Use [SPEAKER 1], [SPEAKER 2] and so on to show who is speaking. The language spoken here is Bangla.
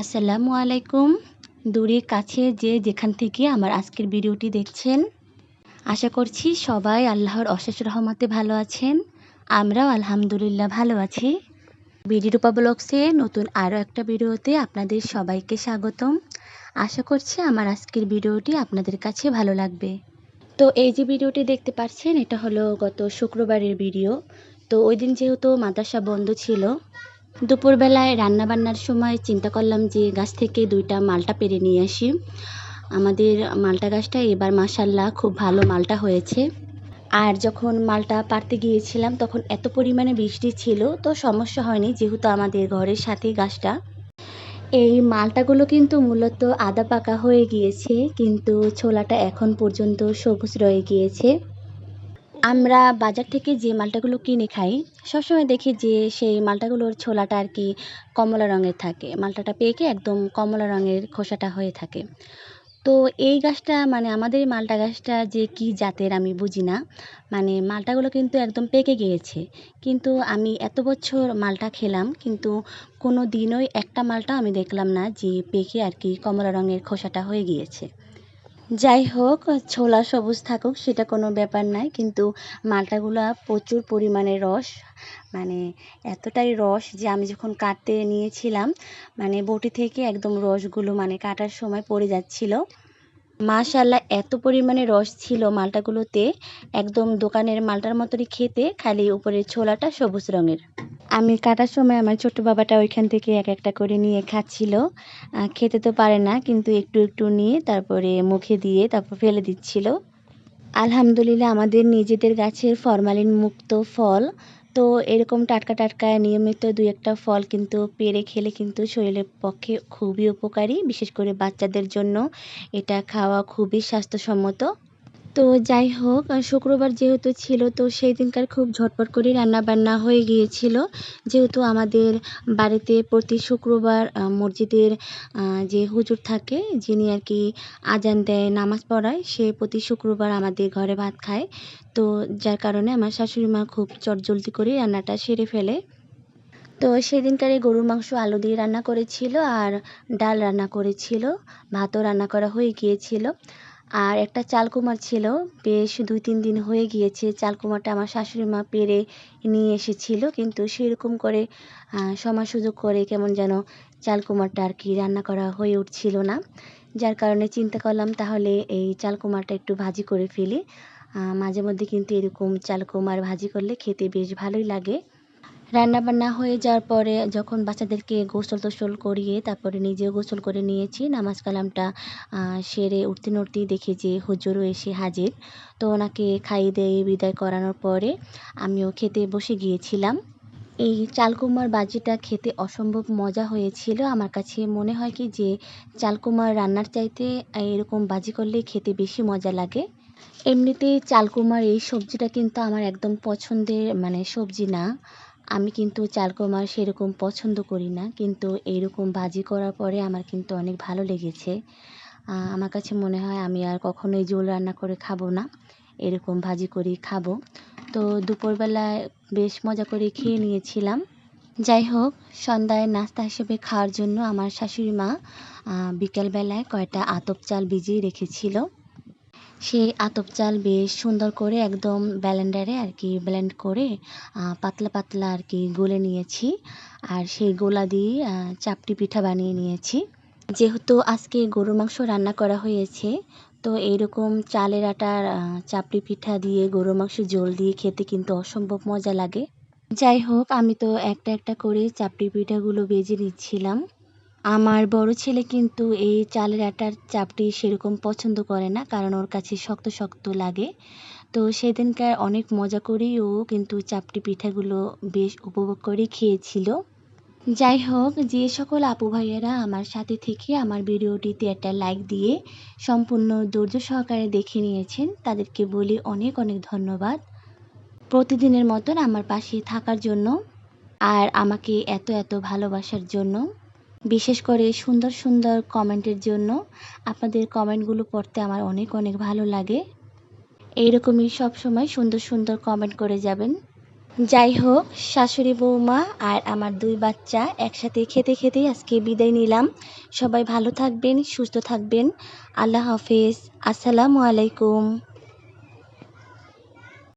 [SPEAKER 1] আসসালামু আলাইকুম। দূরে কাছে যে যেখান থেকে আমার আজকের ভিডিওটি দেখছেন, আশা করছি সবাই আল্লাহর অশেষ রহমতে ভালো আছেন। আমরাও আলহামদুলিল্লাহ ভালো আছি। বিডি বিডিরূপা ব্লগসে নতুন আরও একটা ভিডিওতে আপনাদের সবাইকে স্বাগতম। আশা করছি আমার আজকের ভিডিওটি আপনাদের কাছে ভালো লাগবে। তো এই যে ভিডিওটি দেখতে পাচ্ছেন, এটা হলো গত শুক্রবারের ভিডিও। তো ওই দিন যেহেতু মাদ্রাসা বন্ধ ছিল দুপুরবেলায় রান্না বান্নার সময় চিন্তা করলাম যে গাছ থেকে দুইটা মালটা পেরে নিয়ে আসি। আমাদের মালটা গাছটা এবার মাসাল্লাহ খুব ভালো মালটা হয়েছে। আর যখন মালটা পারতে গিয়েছিলাম তখন এত পরিমাণে বৃষ্টি ছিল তো সমস্যা হয়নি যেহেতু আমাদের ঘরের সাথে গাছটা। এই মালটাগুলো কিন্তু মূলত আদা পাকা হয়ে গিয়েছে কিন্তু ছোলাটা এখন পর্যন্ত সবুজ রয়ে গিয়েছে। আমরা বাজার থেকে যে মালটাগুলো কিনে খাই, সবসময় দেখি যে সেই মালটাগুলোর ছোলাটা আর কি কমলা রঙের থাকে। মালটাটা পেকে একদম কমলা রঙের খোসাটা হয়ে থাকে। তো এই গাছটা মানে আমাদের মালটা গাছটা যে কি জাতের আমি বুঝি না। মানে মালটাগুলো কিন্তু একদম পেকে গিয়েছে। কিন্তু আমি এত বছর মালটা খেলাম, কিন্তু কোনো দিনই একটা মালটা আমি দেখলাম না যে পেকে আর কি কমলা রঙের খোসাটা হয়ে গিয়েছে। যাই হোক, ছোলা সবুজ থাকুক, সেটা কোনো ব্যাপার নাই, কিন্তু মালটাগুলা প্রচুর পরিমাণে রস মানে এতটাই রস যে আমি যখন কাটতে নিয়েছিলাম মানে বটি থেকে একদম রসগুলো মানে কাটার সময় পড়ে যাচ্ছিল। মাশাল্লাহ এত পরিমাণে রস ছিল মালটাগুলোতে, একদম দোকানের মালটার মতনই খেতে, খালি উপরের ছোলাটা সবুজ রঙের। আমি কাটার সময় আমার ছোট বাবাটা ওইখান থেকে এক একটা করে নিয়ে খাচ্ছিল। খেতে তো পারে না, কিন্তু একটু একটু নিয়ে তারপরে মুখে দিয়ে তারপর ফেলে দিচ্ছিল। আলহামদুলিল্লাহ আমাদের নিজেদের গাছের ফরমালিন মুক্ত ফল। তো এরকম টাটকা টাটকা নিয়মিত দুই একটা ফল কিন্তু পেরে খেলে কিন্তু শরীরের পক্ষে খুবই উপকারী, বিশেষ করে বাচ্চাদের জন্য। এটা খাওয়া খুবই স্বাস্থ্যসম্মত। তো যাই হোক শুক্রবার যেহেতু ছিল, তো সেই দিনকার খুব ঝটপট করে রান্না বান্না হয়ে গিয়েছিল। যেহেতু আমাদের বাড়িতে প্রতি শুক্রবার মসজিদের যে হুজুর থাকে, যিনি আর কি আজান দেয়, নামাজ পড়ায়, সে প্রতি শুক্রবার আমাদের ঘরে ভাত খায়। তো যার কারণে আমার শাশুড়ি মা খুব চটজলদি করে রান্নাটা সেরে ফেলে। তো সেদিনকারে গরুর মাংস আলু দিয়ে রান্না করেছিল আর ডাল রান্না করেছিল, ভাতও রান্না করা হয়ে গিয়েছিল। আর একটা চালকুমার ছিল, বেশ দুই তিন দিন হয়ে গিয়েছে। চালকুমারটা আমার শাশুড়ি মা পেরে নিয়ে এসেছিল, কিন্তু সেরকম করে সময় সুযোগ করে কেমন যেন চালকুমারটা আর কি রান্না করা হয়ে উঠছিল না। যার কারণে চিন্তা করলাম তাহলে এই চালকুমারটা একটু ভাজি করে ফেলি। মাঝে মধ্যে কিন্তু এরকম চালকুমার ভাজি করলে খেতে বেশ ভালোই লাগে। রান্নাবান্না হয়ে যাওয়ার পরে যখন বাচ্চাদেরকে গোসল টোসল করিয়ে তারপরে নিজেও গোসল করে নিয়েছি, নামাজ কালামটা সেরে উঠতে নড়তেই দেখি যে হুজুরও এসে হাজির। তো ওনাকে খাইয়ে দিয়ে বিদায় করানোর পরে আমিও খেতে বসে গিয়েছিলাম। এই চালকুমার বাজিটা খেতে অসম্ভব মজা হয়েছিল। আমার কাছে মনে হয় কি যে চালকুমার রান্নার চাইতে এরকম বাজি করলে খেতে বেশি মজা লাগে। এমনিতেই চালকুমার এই সবজিটা কিন্তু আমার একদম পছন্দের মানে সবজি না। আমি কিন্তু চালকুমার সেরকম পছন্দ করি না, কিন্তু এইরকম ভাজি করার পরে আমার কিন্তু অনেক ভালো লেগেছে। আমার কাছে মনে হয় আমি আর কখনোই জোল রান্না করে খাব না, এরকম ভাজি করে খাব। তো দুপুরবেলায় বেশ মজা করে খেয়ে নিয়েছিলাম। যাই হোক, সন্ধ্যায় নাস্তা হিসেবে খাওয়ার জন্য আমার শাশুড়ি মা বিকেলবেলায় কয়টা আতপ চাল ভিজিয়ে রেখেছিল। সেই আতপ চাল বেশ সুন্দর করে একদম ব্লেন্ডারে আর কি ব্লেন্ড করে পাতলা পাতলা আর কি গলে নিয়েছি। আর সেই গোলা দিয়ে চাপটি পিঠা বানিয়ে নিয়েছি। যেহেতু আজকে গরুর মাংস রান্না করা হয়েছে, তো এইরকম চালের আটার চাপড়ি পিঠা দিয়ে গরুর মাংস জল দিয়ে খেতে কিন্তু অসম্ভব মজা লাগে। যাই হোক, আমি তো একটা একটা করে চাপড়ি পিঠাগুলো বেজে নিচ্ছিলাম। আমার বড় ছেলে কিন্তু এই চালের আটার চাপটি সেরকম পছন্দ করে না, কারণ ওর কাছে শক্ত শক্ত লাগে। তো সেদিনকার অনেক মজা করেই ও কিন্তু চাপটি পিঠাগুলো বেশ উপভোগ করে খেয়েছিল। যাই হোক, যে সকল আপু ভাইয়েরা আমার সাথে থেকে আমার ভিডিওটিতে একটা লাইক দিয়ে সম্পূর্ণ ধৈর্য সহকারে দেখে নিয়েছেন, তাদেরকে বলি অনেক অনেক ধন্যবাদ। প্রতিদিনের মতন আমার পাশে থাকার জন্য আর আমাকে এত এত ভালোবাসার জন্য। বিশেষ করে সুন্দর সুন্দর কমেন্টের জন্য। আপনাদের কমেন্টগুলো পড়তে আমার অনেক অনেক ভালো লাগে। এইরকমই সব সময় সুন্দর সুন্দর কমেন্ট করে যাবেন। যাই হোক, শাশুড়ি বৌমা আর আমার দুই বাচ্চা একসাথে খেতে, খেতেই আজকে বিদায় নিলাম। সবাই ভালো থাকবেন, সুস্থ থাকবেন। আল্লাহ হাফেজ। আসসালামু আলাইকুম।